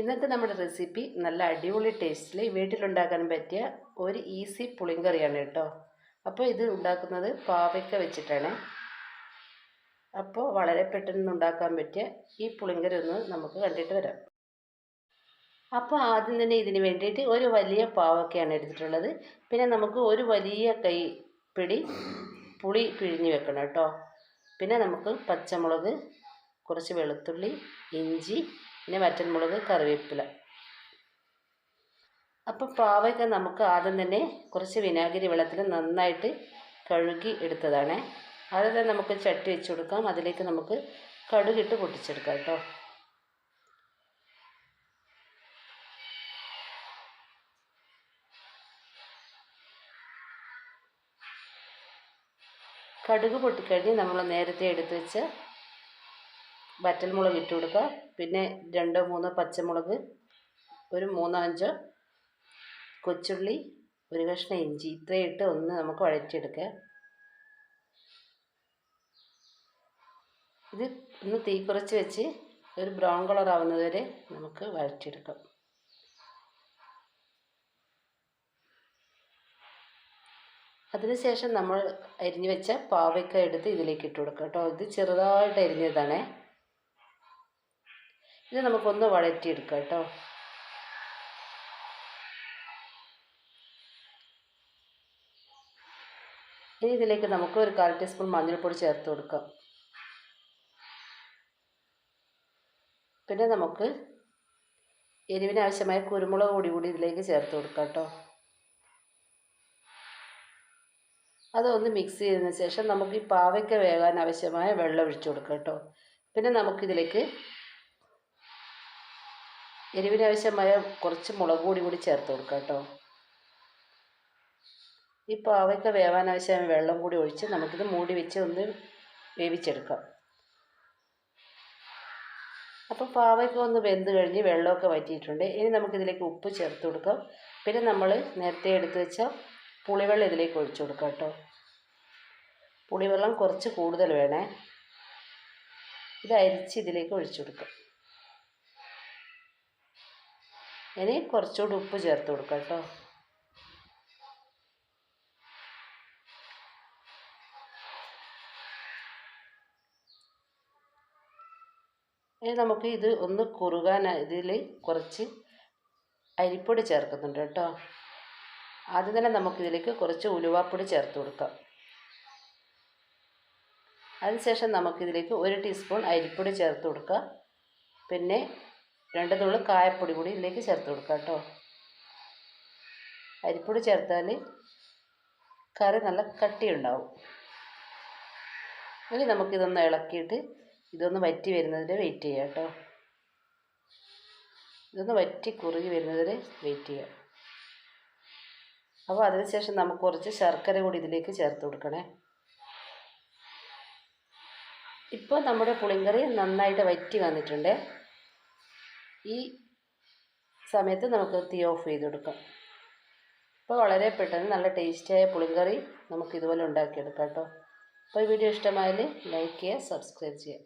ഇന്നത്തെ നമ്മുടെ റെസിപ്പി നല്ല അടിപൊളി ടേസ്റ്റിൽ വീട്ടിലുണ്ടാക്കാൻ പറ്റിയ ഒരു ഈസി പുളിങ്കറിയാണ് കേട്ടോ. അപ്പോൾ ഇത് ഉണ്ടാക്കുന്നത് പാവയ്ക്ക വെച്ചിട്ടാണ്. അപ്പോൾ വളരെ പെട്ടെന്ന് ഉണ്ടാക്കാൻ പറ്റിയ ഈ പുളിങ്കറി ഒന്ന് നമുക്ക് കണ്ടിട്ട് വരാം. അപ്പോൾ ആദ്യം തന്നെ ഇതിന് വേണ്ടിയിട്ട് ഒരു വലിയ പാവയ്ക്കയാണ് എടുത്തിട്ടുള്ളത്. പിന്നെ നമുക്ക് ഒരു വലിയ കൈ പിടി പുളി പിഴിഞ്ഞ് വെക്കണം കേട്ടോ. പിന്നെ നമുക്ക് പച്ചമുളക് കുറച്ച് വെളുത്തുള്ളി ഇഞ്ചി പിന്നെ വറ്റൻമുളക് കറിവേപ്പില. അപ്പോൾ പാവയ്ക്ക നമുക്ക് ആദ്യം തന്നെ കുറച്ച് വിനാഗിരി വെള്ളത്തിൽ നന്നായിട്ട് കഴുകി എടുത്തതാണ്. ആദ്യം നമുക്ക് ചട്ടി വെച്ച് കൊടുക്കാം. അതിലേക്ക് നമുക്ക് കടുകിട്ട് പൊട്ടിച്ചെടുക്കാം കേട്ടോ. കടുക് പൊട്ടിക്കഴിഞ്ഞ് നമ്മൾ നേരത്തെ എടുത്ത് വെച്ച വറ്റൽമുളക് ഇട്ട് കൊടുക്കുക. പിന്നെ രണ്ടോ മൂന്നോ പച്ചമുളക് ഒരു മൂന്നോ അഞ്ചോ കൊച്ചുള്ളി ഒരു കഷ്ണം ഇഞ്ചി ഇത്രയും ഇട്ട് ഒന്ന് നമുക്ക് വഴറ്റിയെടുക്കുക ഇത് ഒന്ന് തീ കുറച്ച് വെച്ച് ഒരു ബ്രൗൺ കളർ ആവുന്നത് വരെ നമുക്ക് വഴറ്റിയെടുക്കാം. അതിനുശേഷം നമ്മൾ അരിഞ്ഞു വെച്ച പാവയ്ക്ക എടുത്ത് ഇതിലേക്ക് ഇട്ട് കൊടുക്കുക കേട്ടോ. ഇത് ചെറുതായിട്ട് അരിഞ്ഞതാണേ. ഇത് നമുക്കൊന്ന് വഴറ്റിയെടുക്കാം കേട്ടോ. ഇനി ഇതിലേക്ക് നമുക്ക് ഒരു കാൽ ടീസ്പൂൺ മഞ്ഞൾപ്പൊടി ചേർത്ത് കൊടുക്കാം. പിന്നെ നമുക്ക് എരിവിനാവശ്യമായ കുരുമുളക് പൊടി കൂടി ഇതിലേക്ക് ചേർത്ത് കൊടുക്കാം കേട്ടോ. അതൊന്ന് മിക്സ് ചെയ്തതിന് ശേഷം നമുക്ക് ഈ പാവയ്ക്ക വേകാൻ ആവശ്യമായ വെള്ളം ഒഴിച്ചു കൊടുക്കാം കേട്ടോ. പിന്നെ നമുക്കിതിലേക്ക് എരിവിനാവശ്യമായ കുറച്ച് മുളക് പൊടി കൂടി ചേർത്ത് കൊടുക്കുക കേട്ടോ. ഈ പാവയ്ക്ക വേവാനാവശ്യമായ വെള്ളം കൂടി ഒഴിച്ച് നമുക്കിത് മൂടി വെച്ച് ഒന്ന് വേവിച്ചെടുക്കാം. അപ്പോൾ പാവയ്ക്ക ഒന്ന് വെന്ത് കഴിഞ്ഞ് വെള്ളമൊക്കെ വറ്റിയിട്ടുണ്ട്. ഇനി നമുക്കിതിലേക്ക് ഉപ്പ് ചേർത്ത് കൊടുക്കാം. പിന്നെ നമ്മൾ നേരത്തെ എടുത്ത് വെച്ച പുളിവെള്ളം ഇതിലേക്ക് ഒഴിച്ചു കൊടുക്കാം കേട്ടോ. പുളിവെള്ളം കുറച്ച് കൂടുതൽ വേണേ. ഇത് അരിച്ച് ഇതിലേക്ക് ഒഴിച്ചു കൊടുക്കാം. ഇനി കുറച്ചുകൂടി ഉപ്പ് ചേർത്ത് കൊടുക്കാം കേട്ടോ. ഇനി നമുക്ക് ഇത് ഒന്ന് കുറുകാൻ ഇതിൽ കുറച്ച് അരിപ്പൊടി ചേർക്കുന്നുണ്ട് കേട്ടോ. ആദ്യം തന്നെ നമുക്കിതിലേക്ക് കുറച്ച് ഉലുവാപ്പൊടി ചേർത്ത് കൊടുക്കാം. അതിനുശേഷം നമുക്കിതിലേക്ക് ഒരു ടീസ്പൂൺ അരിപ്പൊടി ചേർത്ത് കൊടുക്കാം. പിന്നെ രണ്ട് തുള്ളി കായപ്പൊടി കൂടി ഇതിലേക്ക് ചേർത്ത് കൊടുക്കാം കേട്ടോ. അരിപ്പൊടി ചേർത്താൽ കറി നല്ല കട്ടിയുണ്ടാവും. ഇനി നമുക്കിതൊന്ന് ഇളക്കിയിട്ട് ഇതൊന്ന് വറ്റി വരുന്നതിന് വെയിറ്റ് ചെയ്യാം കേട്ടോ. ഇതൊന്ന് വറ്റി കുറുകി വരുന്നതിന് വെയിറ്റ് ചെയ്യാം. അപ്പോൾ അതിനുശേഷം നമുക്ക് കുറച്ച് ശർക്കര കൂടി ഇതിലേക്ക് ചേർത്ത് കൊടുക്കണേ. ഇപ്പോൾ നമ്മുടെ പുളിങ്കറി നന്നായിട്ട് വറ്റി വന്നിട്ടുണ്ട്. ഈ സമയത്ത് നമുക്ക് തീ ഓഫ് ചെയ്ത് കൊടുക്കാം. അപ്പോൾ വളരെ പെട്ടെന്ന് നല്ല ടേസ്റ്റിയായ പുളിങ്കറി നമുക്ക് ഇതുപോലെ ഉണ്ടാക്കിയെടുക്കാം കേട്ടോ. അപ്പോൾ ഈ വീഡിയോ ഇഷ്ടമായാൽ ലൈക്ക് ചെയ്യുക സബ്സ്ക്രൈബ് ചെയ്യുക.